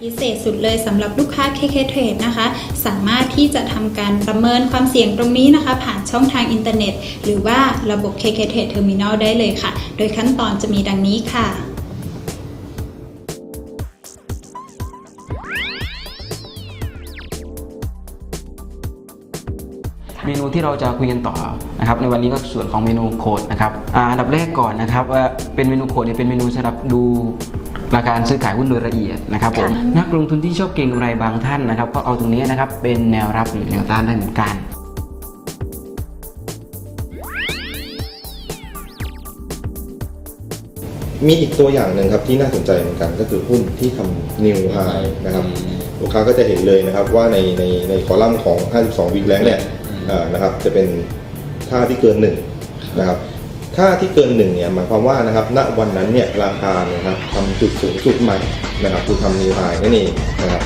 พิเศษสุดเลยสำหรับลูกค้า KK Trade นะคะ สามารถที่จะทำการประเมินความเสี่ยงตรงนี้นะคะ ผ่านช่องทางอินเทอร์เน็ต หรือว่าระบบ KK Trade Terminal ได้เลยค่ะ โดยขั้นตอนจะมีดังนี้ค่ะเมนูที่เราจะคุยกันต่อนะครับในวันนี้ก็ส่วนของเมนูโคดนะครับอันดับแรกก่อนนะครับว่าเป็นเมนูโคดเนี่ยเป็นเมนูสำหรับดู ราการซื้อขายหุ้นโดยละเอียดนะครับผมค่ะนักลงทุนที่ชอบเก็งกำไรบางท่านนะครับก็เอาตรงนี้นะครับเป็นแนวรับหรือแนวต้านได้เหมือนกันมีอีกตัวอย่างหนึ่งครับที่น่าสนใจเหมือนกันก็คือหุ้นที่ทำ new high นะครับลูกค้าก็จะเห็นเลยนะครับว่าในในในคอลัมน์ของ 52 วิกแรงเนี่ยเอ่อนะครับจะเป็นค่าที่เกินหนึ่งนะครับ ค่าที่เกินหนึ่งเนี่ยหมายความว่านะครับณวันนั้นเนี่ยราคานะครับทำจุดสูงสุดใหม่นะครับคือทำนิวไฮนั่นเองนะครับ